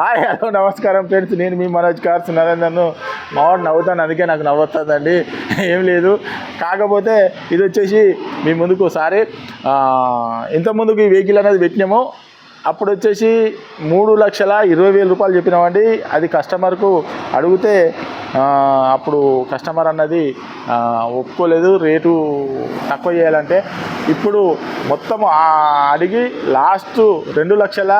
Hi hello నమస్కారం friends. నేను మీ Manoj cars నరేందర్ను మావాడు నవ్వుతాను అందుకే నాకు నవ్వుతుందండి ఏం లేదు. కాకపోతే ఇది వచ్చేసి మీ ముందుకు ఒకసారి ఇంతకుముందుకు ఇంత ముందుకు ఈ వెహికల్ అనేది పెట్టినాము. అప్పుడు వచ్చేసి మూడు లక్షల ఇరవై వేల రూపాయలు చెప్పినామండి. అది కస్టమర్కు అడిగితే అప్పుడు కస్టమర్ అన్నది ఒప్పుకోలేదు. రేటు తక్కువ చేయాలంటే. ఇప్పుడు మొత్తం అడిగి లాస్ట్ రెండు లక్షల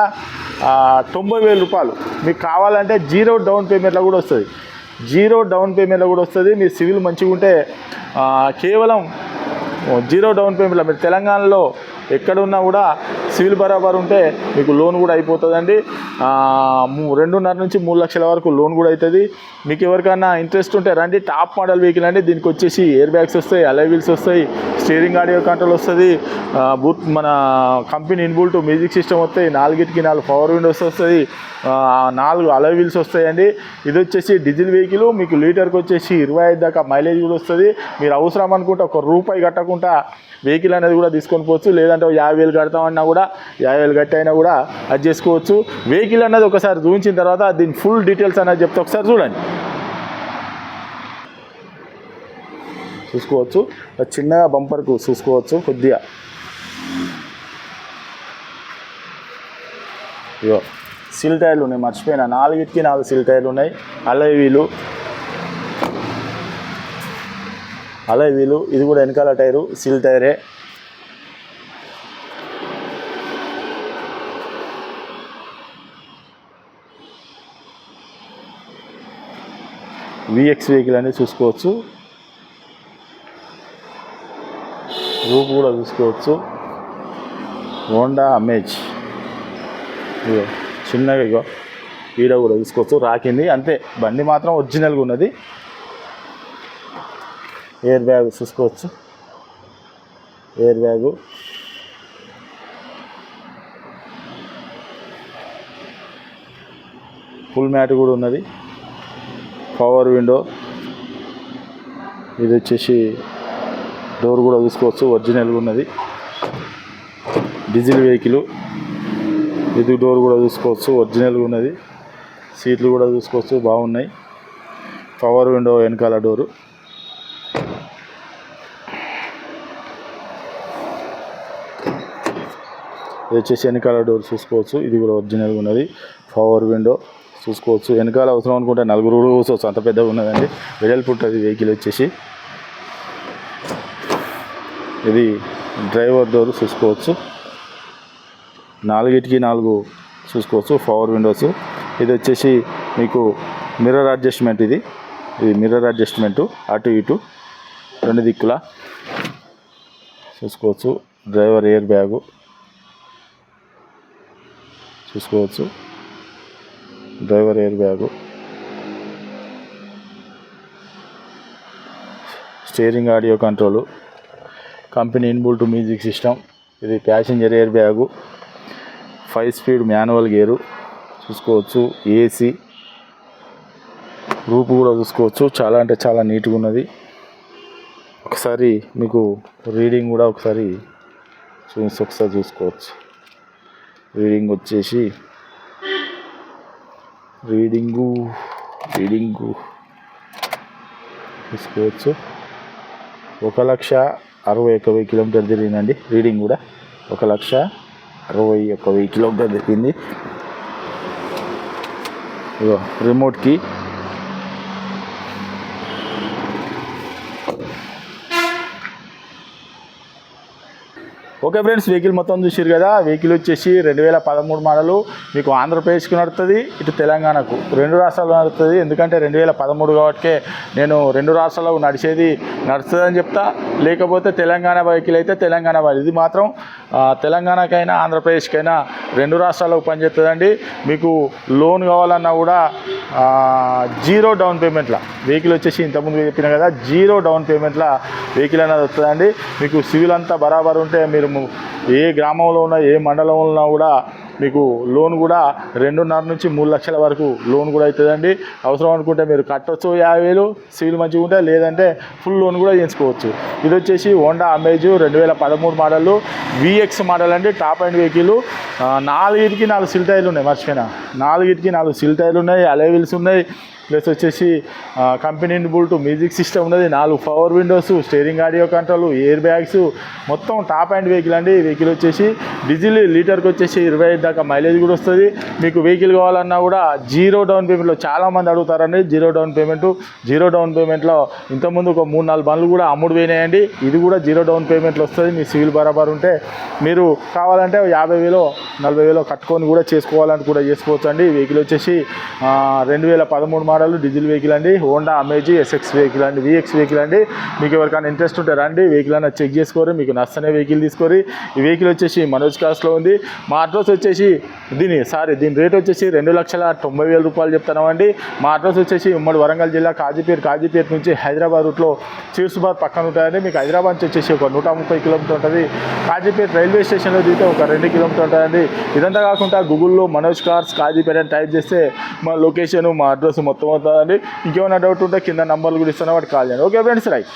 తొంభై వేల రూపాయలు. మీకు కావాలంటే జీరో డౌన్ పేమెంట్లో కూడా వస్తుంది. జీరో డౌన్ పేమెంట్లో కూడా వస్తుంది. మీ సివిల్ మంచిగా ఉంటే కేవలం జీరో డౌన్ పేమెంట్లో మీరు తెలంగాణలో ఎక్కడున్నా కూడా సివిల్ బరాబర్ ఉంటే మీకు లోన్ కూడా అయిపోతుందండి. రెండున్నర నుంచి మూడు లక్షల వరకు లోన్ కూడా అవుతుంది మీకు ఎవరికైనా ఇంట్రెస్ట్ ఉంటే రండి టాప్ మోడల్ వెహికల్ అండి. దీనికి వచ్చేసి ఎయిర్ బ్యాగ్స్ వస్తాయి అలై వీల్స్ వస్తాయి స్టీరింగ్ ఆడియో కంట్రోల్ వస్తుంది. బూత్ మన కంపెనీ ఇన్బుల్ట్ మ్యూజిక్ సిస్టమ్ వస్తాయి నాలుగిటికి నాలుగు పవర్ విండోస్ వస్తుంది. నాలుగు అలై వీల్స్ వస్తాయండి. ఇది వచ్చేసి డీజిల్ వెహికల్ మీకు లీటర్కి వచ్చేసి ఇరవై ఐదు దాకా మైలేజ్ కూడా వస్తుంది. మీరు అవసరం అనుకుంటే ఒక రూపాయి కట్టకుండా వెహికల్ అనేది కూడా తీసుకొని పోవచ్చు. లేదంటే ఒక యాభై వేలు కడతామన్నా కూడా యాభై వేలు కట్టి అయినా కూడా అది చేసుకోవచ్చు. వెహికల్ అనేది ఒకసారి చూపించిన తర్వాత దీని ఫుల్ డీటెయిల్స్ అనేది చెప్తే ఒకసారి చూడండి. చూసుకోవచ్చు. చిన్నగా బంపర్కు చూసుకోవచ్చు కొద్దిగా. ఇగో సిల్ టైర్లు ఉన్నాయి మర్చిపోయినా. నాలుగిటికి నాలుగు సిల్ టైర్లు ఉన్నాయి. అలై వీలు. అలై వీలు. ఇది కూడా వెనకాల టైరు సిల్ టైరే. విఎక్స్ వెహికల్ అనేది చూసుకోవచ్చు. రూప్ కూడా చూసుకోవచ్చు. హోండా అమేజ్ చిన్నగా ఇగో ఈడ కూడా చూసుకోవచ్చు. రాకింది. అంతే బండి మాత్రం ఒరిజినల్గా ఉన్నది. ఎయిర్ బ్యాగ్ చూసుకోవచ్చు. ఎయిర్ బ్యాగు ఫుల్ మ్యాట్ కూడా ఉన్నది. Power window. ఇది వచ్చేసి డోర్ కూడా చూసుకోవచ్చు ఒరిజినల్గా ఉన్నది. Diesel vehicle. ఇది డోర్ కూడా చూసుకోవచ్చు ఒరిజినల్గా ఉన్నది. సీట్లు కూడా చూసుకోవచ్చు బాగున్నాయి. పవర్ విండో వెనకాల డోరు. ఇది వచ్చేసి వెనకాల డోర్ చూసుకోవచ్చు ఇది కూడా ఒరిజినల్గా ఉన్నది. Power window. చూసుకోవచ్చు. వెనకాల అవసరం అనుకుంటే నలుగురు కూడా కూర్చోవచ్చు అంత పెద్దగా ఉన్నదండి. వెడల్పు ఉంటుంది వెహికల్ వచ్చేసి. ఇది డ్రైవర్ డోర్ చూసుకోవచ్చు. నాలుగిటికి నాలుగు చూసుకోవచ్చు పవర్ విండోస్ ఇది వచ్చేసి మీకు మిర్రర్ అడ్జస్ట్మెంట్ ఇది. ఇది మిర్రర్ అడ్జస్ట్మెంటు అటు ఇటు రెండు దిక్కుల చూసుకోవచ్చు. డ్రైవర్ ఎయిర్ బ్యాగు చూసుకోవచ్చు. Driver air bag. Steering audio control. Company inbuilt music system. ఇది passenger air bag. Five speed manual gear. చూసుకోవచ్చు. ఏసీ. రూపు కూడా చూసుకోవచ్చు. చాలా అంటే చాలా నీట్గా ఉన్నది. ఒకసారి మీకు రీడింగ్ కూడా ఒకసారి చూసి ఒకసారి చూసుకోవచ్చు. రీడింగ్ వచ్చేసి రీడింగు రీడింగు తీసుకోవచ్చు. ఒక లక్ష అరవై ఒక్క వెయ్యి కిలోమీటర్ తిరిగిందండి. రీడింగ్ కూడా ఒక లక్ష అరవై ఒక్క వెయ్యి కిలోమీటర్ తిరిగింది. ఇగో రిమోట్కి ఓకే ఫ్రెండ్స్ వెహికల్ మొత్తం చూసారు కదా? వెహికల్ వచ్చేసి రెండు వేల పదమూడు మోడలు. మీకు ఆంధ్రప్రదేశ్కి నడుస్తుంది ఇటు తెలంగాణకు. రెండు రాష్ట్రాలు నడుస్తుంది ఎందుకంటే రెండు వేల పదమూడు కాబట్టి నేను రెండు రాష్ట్రాల్లో నడిచేది నడుస్తుందని చెప్తా. లేకపోతే తెలంగాణ వెహికల్ అయితే తెలంగాణ వాళ్ళు ఇది మాత్రం తెలంగాణకైనా ఆంధ్రప్రదేశ్కైనా రెండు రాష్ట్రాలకు పనిచేస్తుందండి మీకు లోన్ కావాలన్నా కూడా జీరో డౌన్ పేమెంట్ల. వెహికల్ వచ్చేసి ఇంతకుముందు చెప్పిన కదా జీరో డౌన్ పేమెంట్ల వెహికల్ అనేది వస్తుందండి. మీకు సివిల్ అంతా బరాబర్ ఉంటే మీరు ఏ గ్రామంలో ఉన్నా ఏ మండలంలో ఉన్నా కూడా మీకు లోన్ కూడా రెండున్నర నుంచి మూడు లక్షల వరకు లోన్ కూడా అవుతుందండి. అవసరం అనుకుంటే మీరు కట్టొచ్చు యాభై వేలు సివిల్ మంచిగా ఉంటే లేదంటే ఫుల్ లోన్ కూడా చేయించుకోవచ్చు. ఇది వచ్చేసి హోండా అమేజ్ రెండు వేల పదమూడు మోడల్. విఎక్స్ మోడల్ అండి టాప్ అండ్ వెహికల్. నాలుగిటికి నాలుగు సిల్ టైర్లు ఉన్నాయి మర్చిపోయినా. నాలుగిటికి నాలుగు సిల్ టైర్లు ఉన్నాయి అలైవిల్స్ ఉన్నాయి. ప్లస్ వచ్చేసి కంపెనీ బుల్ట్ మ్యూజిక్ సిస్టమ్ ఉన్నది. నాలుగు power windows steering audio control air bags మొత్తం టాప్ అండ్ వెహికల్ అండి. ఈ వెహికల్ వచ్చేసి డీజిల్ లీటర్కి వచ్చేసి ఇరవై ఐదు దాకా మైలేజ్ కూడా వస్తుంది. మీకు వెహికల్ కావాలన్నా కూడా జీరో డౌన్ పేమెంట్లో చాలామంది అడుగుతారండి. Zero down payment zero down పేమెంట్లో ఇంతకుముందు ఒక మూడు నాలుగు బండ్లు కూడా అమ్ముడు పోయినాయండి. ఇది కూడా జీరో డౌన్ పేమెంట్లో వస్తుంది. మీ సివిల్ బరాబర్ ఉంటే మీరు కావాలంటే యాభై వేలో నలభై వేలో కట్టుకొని కూడా చేసుకోవాలని కూడా చేసుకోవచ్చు అండి వెహికల్ వచ్చేసి రెండు వేల పదమూడు మోడల్ డీజిల్ వెహికల్ అండి. హోండా అమేజీ ఎస్ఎక్స్ వెహికల్ అండి. విఎక్స్ వెహికల్ అండి. మీకు ఎవరికైనా ఇంట్రెస్ట్ ఉంటే రండి. వెహికల్ అన్న చెక్ చేసుకోరు మీకు నచ్చనే వెహికల్ తీసుకోరి ఈ వెహికల్ వచ్చేసి మనోజ్ కార్స్లో ఉంది. మా అడ్రస్ వచ్చేసి దీని సారీ దీని రేట్ వచ్చేసి రెండు లక్షల తొంభై వేల రూపాయలు చెప్తున్నామండి మా అడ్రస్ వచ్చేసి ఉమ్మడి వరంగల్ జిల్లా కాజీపేట కాజీపేట నుంచి హైదరాబాద్ రూట్లో చీర్సుబాద్ పక్కన ఉంటాయండి. మీకు హైదరాబాద్ నుంచి వచ్చేసి ఒక నూట ముప్పై కిలోమీటర్ ఉంటుంది. కాజీపేట రైల్వే స్టేషన్లో దిగితే ఒక రెండు కిలోమీటర్ ఉంటుందండి ఇదంతా కాకుండా గూగుల్లో మనోజ్ కార్స్ కాజీపేట అని టైప్ చేస్తే మా లొకేషన్ మా అడ్రస్ మొత్తం అర్థమవుతుందండి ఇంకేమైనా డౌట్ ఉంటే కింద నంబర్లు కూడా ఇస్తున్నా వాటికి కాల్ చేయండి. Okay friends right